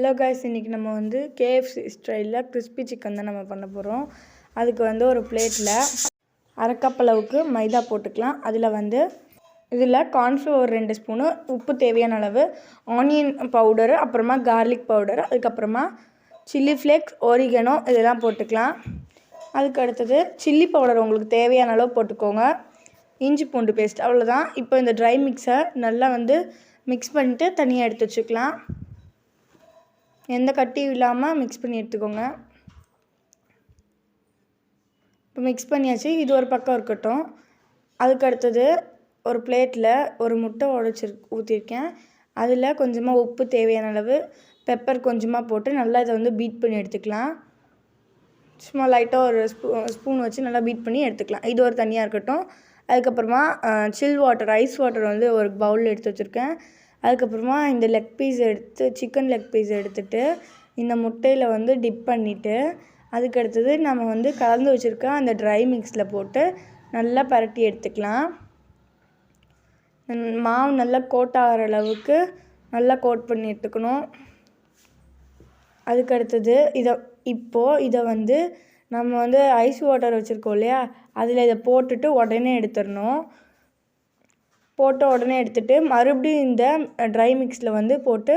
Hello guys இன்றைக்கி நம்ம வந்து கேஎஃப்சி ஸ்டைலில் கிறிஸ்பி சிக்கன் தான் நம்ம பண்ண போகிறோம் அதுக்கு வந்து ஒரு பிளேட்டில் அரை கப் அளவுக்கு மைதா போட்டுக்கலாம். அதில் வந்து இதில் கார்ன்ஃப்ளவர் ரெண்டு ஸ்பூனு உப்பு தேவையான அளவு ஆனியன் பவுடரு அப்புறமா கார்லிக் பவுடர் அதுக்கப்புறமா சில்லி ஃப்ளேக்ஸ் ஒரிகனோ இதெல்லாம் போட்டுக்கலாம். அதுக்கு அடுத்தது சில்லி பவுடர் உங்களுக்கு தேவையான அளவு போட்டுக்கோங்க. இஞ்சி பூண்டு பேஸ்ட் அவ்வளோதான் இப்போ இந்த ட்ரை மிக்ஸை நல்லா வந்து மிக்ஸ் பண்ணிட்டு தனியாக எடுத்து வச்சுக்கலாம். எந்த கட்டியும் இல்லாமல் மிக்ஸ் பண்ணி எடுத்துக்கோங்க. இப்போ மிக்ஸ் பண்ணியாச்சு. இது ஒரு பக்கம் இருக்கட்டும். அதுக்கு அடுத்தது ஒரு பிளேட்டில் ஒரு முட்டை உடச்சிரு ஊற்றிருக்கேன் அதில் கொஞ்சமாக உப்பு தேவையான அளவு பெப்பர் கொஞ்சமாக போட்டு நல்லா இதை வந்து பீட் பண்ணி எடுத்துக்கலாம். சும்மா லைட்டாக ஒரு ஸ்பூ ஸ்பூன் வச்சு நல்லா பீட் பண்ணி எடுத்துக்கலாம். இது ஒரு தனியாக இருக்கட்டும். அதுக்கப்புறமா சில் வாட்டர் ஐஸ் வாட்டர் வந்து ஒரு பவுலில் எடுத்து வச்சுருக்கேன். அதுக்கப்புறமா இந்த லெக் பீஸ் எடுத்து சிக்கன் லெக் பீஸ் எடுத்துகிட்டு இந்த முட்டையில் வந்து டிப் பண்ணிவிட்டு அதுக்கடுத்தது நம்ம வந்து கலந்து வச்சுருக்க அந்த ட்ரை மிக்ஸில் போட்டு நல்லா பரட்டி எடுத்துக்கலாம். மாவு நல்லா கோட் ஆகிற அளவுக்கு நல்லா கோட் பண்ணி எடுத்துக்கணும். அதுக்கு அடுத்தது இதை இப்போது இதை வந்து நம்ம வந்து ஐஸ் வாட்டர் வச்சுருக்கோம் இல்லையா? அதில் இதை போட்டுட்டு உடனே எடுத்துடணும். போட்ட உடனே எடுத்துகிட்டு மறுபடியும் இந்த ட்ரை மிக்ஸில் வந்து போட்டு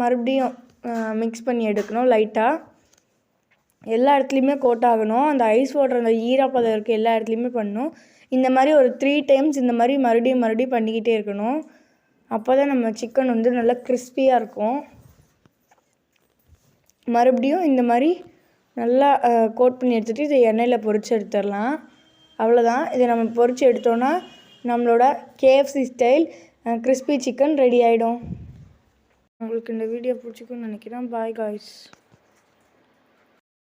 மறுபடியும் மிக்ஸ் பண்ணி எடுக்கணும் லைட்டாக எல்லா இடத்துலையுமே கோட் ஆகணும் அந்த ஐஸ் வாட்டர் அந்த ஈரப்பதம் இருக்க எல்லா இடத்துலையுமே பண்ணணும். இந்த மாதிரி ஒரு த்ரீ டைம்ஸ் இந்த மாதிரி மறுபடியும் மறுபடியும் பண்ணிக்கிட்டே இருக்கணும். அப்போ தான் நம்ம சிக்கன் வந்து நல்லா கிறிஸ்பியாக இருக்கும். மறுபடியும் இந்த மாதிரி நல்லா கோட் பண்ணி எடுத்துகிட்டு இதை எண்ணெயில் பொரித்து எடுத்துடலாம். அவ்வளோதான் இதை நம்ம பொரித்து எடுத்தோன்னா நம்மளோட KFC style crispy chicken ready ஆகிடும் உங்களுக்கு இந்த வீடியோ பிடிச்சிக்குன்னு நினைக்கிறேன். Bye guys